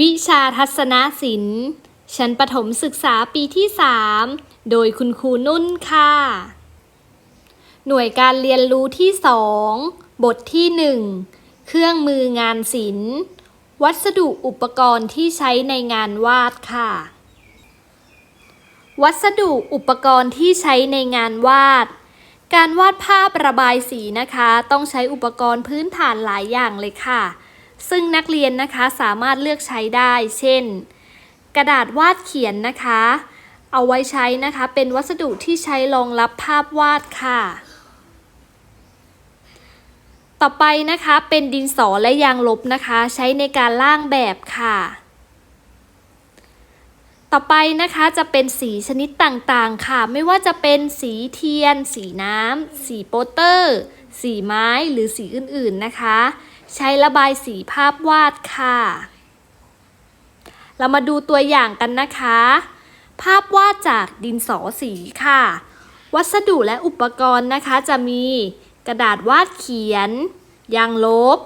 วิชาทัศนศิลป์ชั้นประถมศึกษาปีที่ 3 โดยคุณครูนุ่นค่ะ หน่วยการเรียนรู้ที่ 2 บทที่ 1 เครื่องมืองานศิลป์ วัสดุอุปกรณ์ที่ใช้ในงานวาดค่ะ วัสดุอุปกรณ์ที่ใช้ในงานวาด การวาดภาพระบายสีนะคะ ต้องใช้อุปกรณ์พื้นฐานหลายอย่างเลยค่ะ ซึ่งนักเรียนนะคะสามารถเลือกใช้ได้ เช่น กระดาษวาดเขียนนะคะ เอาไว้ใช้นะคะเป็นวัสดุที่ใช้รองรับภาพวาดค่ะ ต่อไปนะคะเป็นดินสอและยางลบนะคะ ใช้ในการล่างแบบค่ะต่อไปนะคะจะเป็นสีชนิดต่างๆค่ะ ไม่ว่าจะเป็นสีเทียน สีน้ำ สีโปสเตอร์ สีไม้หรือสีอื่นๆนะคะ ใช้ระบายสีภาพวาดค่ะ เรามาดูตัวอย่างกันนะคะ ภาพวาดจากดินสอสีค่ะ วัสดุและอุปกรณ์นะคะจะมีกระดาษวาดเขียน ยางลบ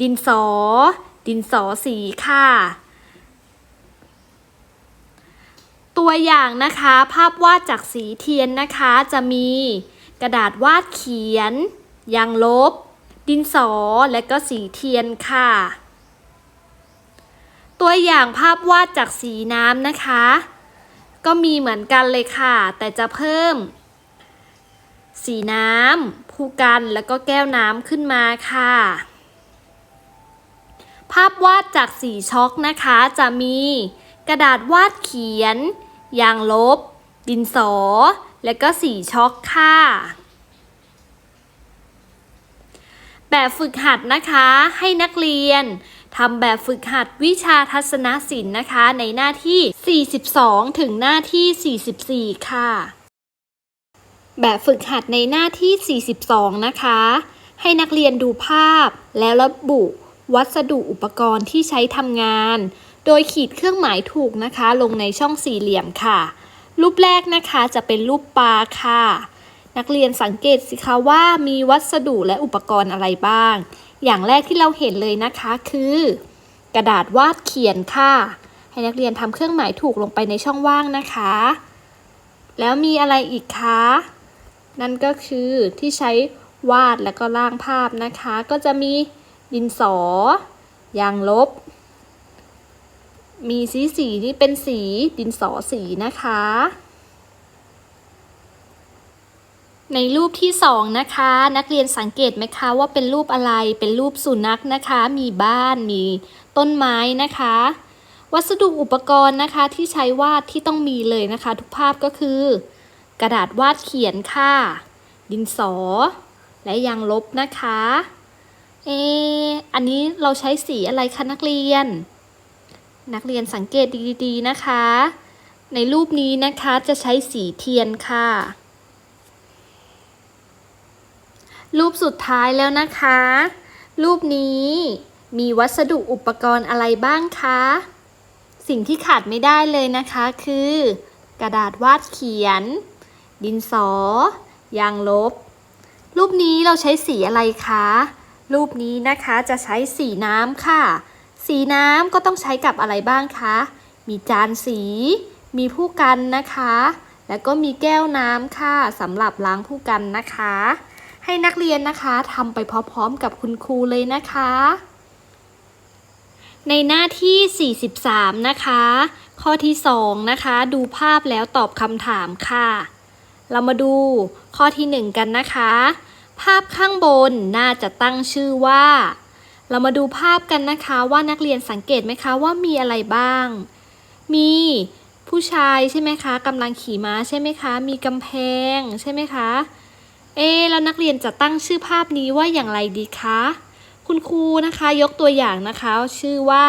ดินสอ ดินสอสีค่ะ ตัวอย่างนะคะ ภาพวาดจากสีเทียนนะคะจะมีกระดาษวาดเขียน ยางลบ ดินสอ และก็สีเทียนค่ะ ตัวอย่างภาพวาดจากสีน้ำนะคะ ก็มีเหมือนกันเลยค่ะ แต่จะเพิ่ม สีน้ำผู้กันแล้วก็แก้วน้ำขึ้นมาค่ะ ภาพวาดจากสีช็อกนะคะจะมีกระดาษวาดเขียน ยางลบ ดินสอ และก็สีช็อกค่ะ แบบฝึกหัดนะคะให้นักเรียนทำแบบฝึกหัดวิชาทัศนศิลป์นะคะ ในหน้าที่ 42 ถึงหน้าที่ 44 ค่ะ แบบฝึกหัดในหน้าที่ 42 นะคะ ให้นักเรียนดูภาพ แล้วระบุวัสดุอุปกรณ์ที่ใช้ทำงาน โดยขีดเครื่องหมายถูกนะคะ ลงในช่องสี่เหลี่ยมค่ะ รูปแรกนะคะจะเป็นรูปปลาค่ะ นักเรียนสังเกตสิคะว่ามีวัสดุและอุปกรณ์อะไรบ้าง อย่างแรกที่เราเห็นเลยนะคะคือ กระดาษวาดเขียนค่ะ ให้นักเรียนทำเครื่องหมายถูกลงไปในช่องว่างนะคะ แล้วมีอะไรอีกคะ นั่นก็คือที่ใช้วาดแล้วก็ร่างภาพนะคะ ก็จะมีดินสอ ยางลบ มีสีสีนี่เป็นสีดินสอสีนะคะ ในรูปที่สองนะคะ นักเรียนสังเกตไหมคะว่าเป็นรูปอะไรเป็นรูปสุนัขนะคะ มีบ้านมีต้นไม้นะคะ วัสดุอุปกรณ์นะคะที่ใช้วาดที่ต้องมีเลยนะคะ ทุกภาพก็คือ กระดาษวาดเขียนค่ะ ดินสอ และยางลบนะคะเอออันนี้เราใช้สีอะไรคะนักเรียน นักเรียนสังเกตดีๆนะคะ ในรูปนี้นะคะจะใช้สีเทียนค่ะ รูปสุดท้ายแล้วนะคะ รูปนี้มีวัสดุอุปกรณ์อะไรบ้างคะ สิ่งที่ขาดไม่ได้เลยนะคะคือ กระดาษวาดเขียน ดินสอ ยางลบ รูปนี้เราใช้สีอะไรคะ รูปนี้นะคะจะใช้สีน้ำค่ะ สีน้ำก็ต้องใช้กับอะไรบ้างคะ มีจานสี มีผู้กันนะคะ แล้วก็มีแก้วน้ำค่ะสำหรับล้างผู้กันนะคะ ให้นักเรียนนะคะทำไปพร้อมๆกับคุณครูเลยนะคะ ในหน้าที่ 43 นะคะ ข้อที่ 2 นะคะ ดูภาพแล้วตอบคำถามค่ะ เรามาดูข้อที่ 1 กันนะคะ ภาพข้างบนน่าจะตั้งชื่อว่า เรามาดูภาพกันนะคะว่านักเรียนสังเกตไหมคะว่ามีอะไรบ้าง มีผู้ชายใช่ไหมคะกำลังขี่ม้าใช่ไหมคะ มีกำแพงใช่ไหมคะ เอแล้วนักเรียนจะตั้งชื่อภาพนี้ว่าอย่างไรดีคะ คุณครูนะคะยกตัวอย่างนะคะ ชื่อว่า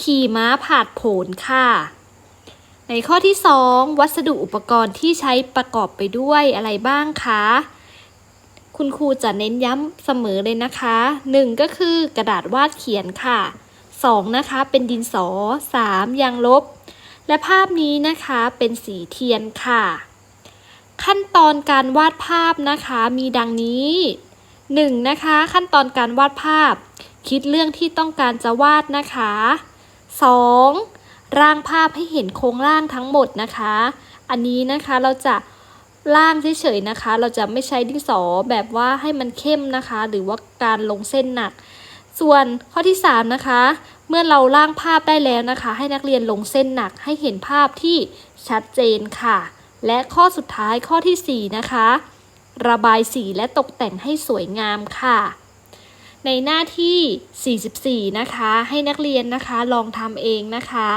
ขี่ม้าผาดโผนค่ะ ในข้อที่ 2 วัสดุอุปกรณ์ที่ใช้ประกอบไปด้วยอะไรบ้างคะ คุณครูจะเน้นย้ำเสมอเลยนะคะ 1 ก็คือกระดาษวาดเขียนค่ะ 2 นะคะเป็นดินสอ 3 ยางลบ และภาพนี้นะคะเป็นสีเทียนค่ะ ขั้นตอนการวาดภาพนะคะมีดังนี้ 1. นะคะ ขั้นตอนการวาดภาพ คิดเรื่องที่ต้องการจะวาดนะคะ 2. ร่างภาพให้เห็นโครงร่างทั้งหมดนะคะ อันนี้นะคะเราจะร่างเฉยๆนะคะ เราจะไม่ใช้ดินสอแบบว่าให้มันเข้มนะคะ หรือว่าการลงเส้นหนัก ส่วนข้อที่ 3 นะคะ เมื่อเราร่างภาพได้แล้วนะคะ ให้นักเรียนลงเส้นหนักให้เห็นภาพที่ชัดเจนค่ะ และข้อสุดท้ายข้อทีสี่ 4 นะคะ ระบายสีและตกแต่งให้สวยงามค่ะ ในหน้าที่ 44 นะคะ ให้นักเรียนนะคะลองทำเองนะคะ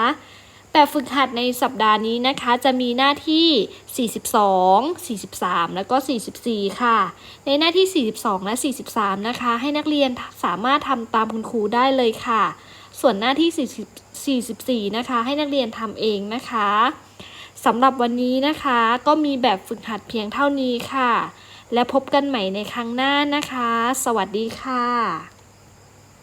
แบบฝึกหัดในสัปดาห์นี้นะคะ จะมีหน้าที่ 42 43 แล้วก็ 44 ค่ะ ในหน้าที่ 42 และ 43 นะคะ ให้นักเรียนสามารถทำตามคุณครูได้เลยค่ะ ส่วนหน้าที่ 44 นะคะ ให้นักเรียนทำเองนะคะ สำหรับวันนี้นะคะ ก็มีแบบฝึกหัดเพียงเท่านี้ค่ะ และพบกันใหม่ในครั้งหน้านะคะ สวัสดีค่ะ